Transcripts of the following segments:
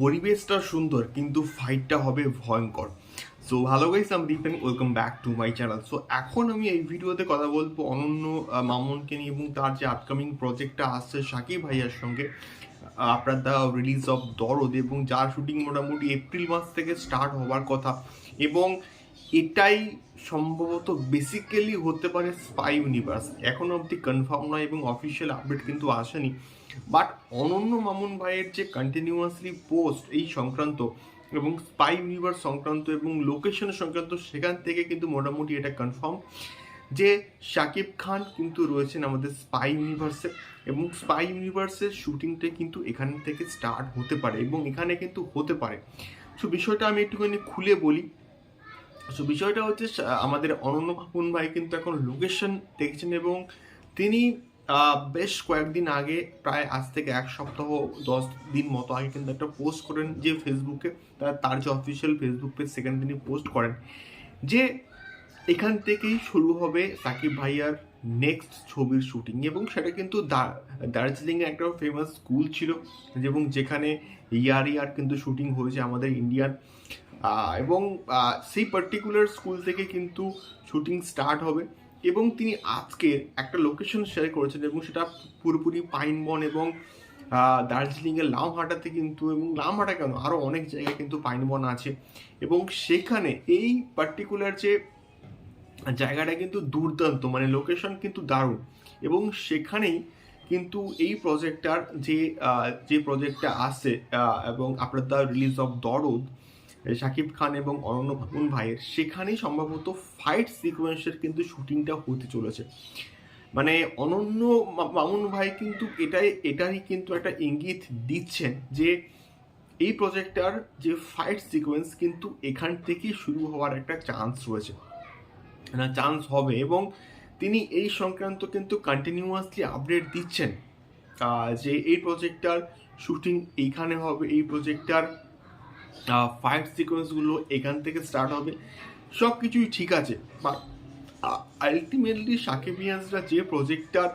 পরিবেশটা সুন্দর, কিন্তু ফাইটটা হবে ভয়ঙ্কর। সো ভালো গাইস আমি Deep welcome back to my channel so এখন আমি এই ভিডিওতে কথা বলব অনন্য মামনকে মামুনকে নিয়ে এবং তার যে আপকামিং প্রজেক্টটা আসছে সাকিব ভাইয়ার সঙ্গে আপনার দ্য রিলিজ অফ দরদ এবং যার শুটিং মোটামুটি এপ্রিল মাস থেকে স্টার্ট হওয়ার কথা। এবং এটাই সম্ভবত বেসিক্যালি হতে পারে স্পাই ইউনিভার্স এখনও অবধি কনফার্ম নয় এবং অফিসিয়াল আপডেট কিন্তু আসেনি। বাট অনন্য মামুন ভাইয়ের যে কন্টিনিউয়াসলি পোস্ট এই সংক্রান্ত এবং স্পাই ইউনিভার্স সংক্রান্ত এবং লোকেশন সংক্রান্ত, সেখান থেকে কিন্তু মোটামুটি এটা কনফার্ম যে শাকিব খান কিন্তু রয়েছেন আমাদের স্পাই ইউনিভার্সে এবং স্পাই ইউনিভার্সের শুটিংটা কিন্তু এখান থেকে স্টার্ট হতে পারে এবং এখানে কিন্তু হতে পারে। সো বিষয়টা আমি একটুখানি খুলে বলি। সো বিষয়টা হচ্ছে আমাদের অনন্য ভাবুন ভাই কিন্তু এখন লোকেশন দেখছেন এবং তিনি বেশ কয়েকদিন আগে, প্রায় আজ থেকে এক সপ্তাহ, দশ দিন মতো আগে কিন্তু একটা পোস্ট করেন যে ফেসবুকে তার যে অফিসিয়াল ফেসবুক পেজ সেখানে তিনি পোস্ট করেন যে এখান থেকেই শুরু হবে সাকিব ভাইয়ার নেক্সট ছবির শুটিং এবং সেটা কিন্তু দার্জিলিংয়ে একটা ফেমাস স্কুল ছিল এবং যেখানে ইয়ার ইয়ার কিন্তু শুটিং হয়েছে আমাদের ইন্ডিয়ান এবং সেই পার্টিকুলার স্কুল থেকে কিন্তু শুটিং স্টার্ট হবে এবং তিনি আজকে একটা লোকেশন শেয়ার করেছেন এবং সেটা পুরোপুরি পাইনবন এবং আহ, দার্জিলিংয়ের লামহাটাতে কিন্তু এবং লামহাটা কেন? আরও অনেক জায়গায় কিন্তু পাইনবন আছে এবং সেখানে এই পার্টিকুলার যে জায়গাটা কিন্তু দুর্দান্ত মানে লোকেশন কিন্তু দারুণ এবং সেখানেই কিন্তু এই প্রজেক্টটার যে যে প্রজেক্টটা আসছে এবং আপনার দ্য রিলিজ অফ দরদ শাকিব খান এবং অনন্য ভাবুন ভাইয়ের, সেখানেই সম্ভবত ফাইট সিকোয়েন্সের কিন্তু শুটিংটা হতে চলেছে। মানে অনন্য মামুন ভাই কিন্তু এটাই, এটারই কিন্তু একটা ইঙ্গিত দিচ্ছেন যে এই প্রজেক্টটার যে ফাইট সিকোয়েন্স কিন্তু এখান থেকেই শুরু হওয়ার একটা চান্স রয়েছে। না চান্স হবে এবং তিনি এই সংক্রান্ত কিন্তু কন্টিনিউয়াসলি আপডেট দিচ্ছেন যে এই প্রজেক্টটার শুটিং এইখানে হবে, এই প্রজেক্টটার ফাইট সিকোয়েন্সগুলো এখান থেকে স্টার্ট হবে। সব কিছুই ঠিক আছে বাট আলটিমেটলি সাকিবিয়ান্সরা যে প্রজেক্টটার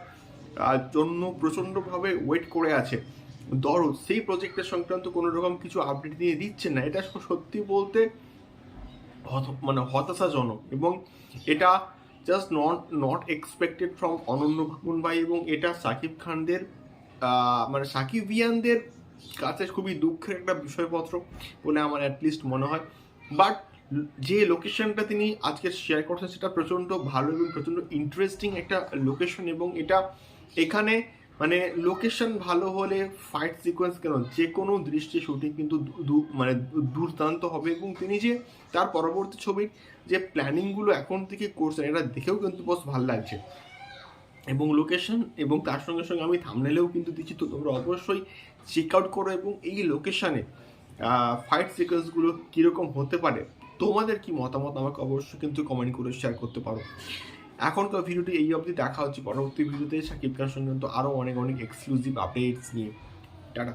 জন্য প্রচণ্ডভাবে ওয়েট করে আছে দরদ সেই প্রজেক্টের সংক্রান্ত কোনো রকম কিছু আপডেট দিয়ে দিচ্ছেন না, এটা সত্যি বলতে মানে হতাশাজনক এবং এটা just not not expected from Ananya ভাই এবং এটা সাকিব খানদের মানে সাকিবিয়ানদের কাছে খুবই দুঃখের একটা বিষয়পত্র বলে আমার অ্যাটলিস্ট মনে হয়। বাট যে লোকেশনটা তিনি আজকে শেয়ার করছেন সেটা প্রচণ্ড ভালো এবং প্রচণ্ড ইন্টারেস্টিং একটা লোকেশন এবং এটা এখানে মানে লোকেশন ভালো হলে ফাইট সিকোয়েন্স কেন? যে কোনো দৃশ্যে শুটিং কিন্তু মানে দুর্দান্ত হবে এবং তিনি যে তার পরবর্তী ছবির যে প্ল্যানিংগুলো এখন থেকে করছেন, এটা দেখেও কিন্তু বস ভালো লাগছে। এবং লোকেশন এবং তার সঙ্গে সঙ্গে আমি থামনেলেও কিন্তু দিচ্ছি। তো তোমরা অবশ্যই চেক আউট করো এবং এই লোকেশানে ফাইট সিকোয়েন্সগুলো কীরকম হতে পারে, তোমাদের কি মতামত আমাকে অবশ্যই কিন্তু কমেন্ট করে শেয়ার করতে পারো। এখনকার ভিডিওটি এই অবধি, দেখা হচ্ছে পরবর্তী ভিডিওতে। সাকিব খান সঙ্গে তো আরও অনেক অনেক এক্সক্লুসিভ আপডেটস নিয়ে। টাটা।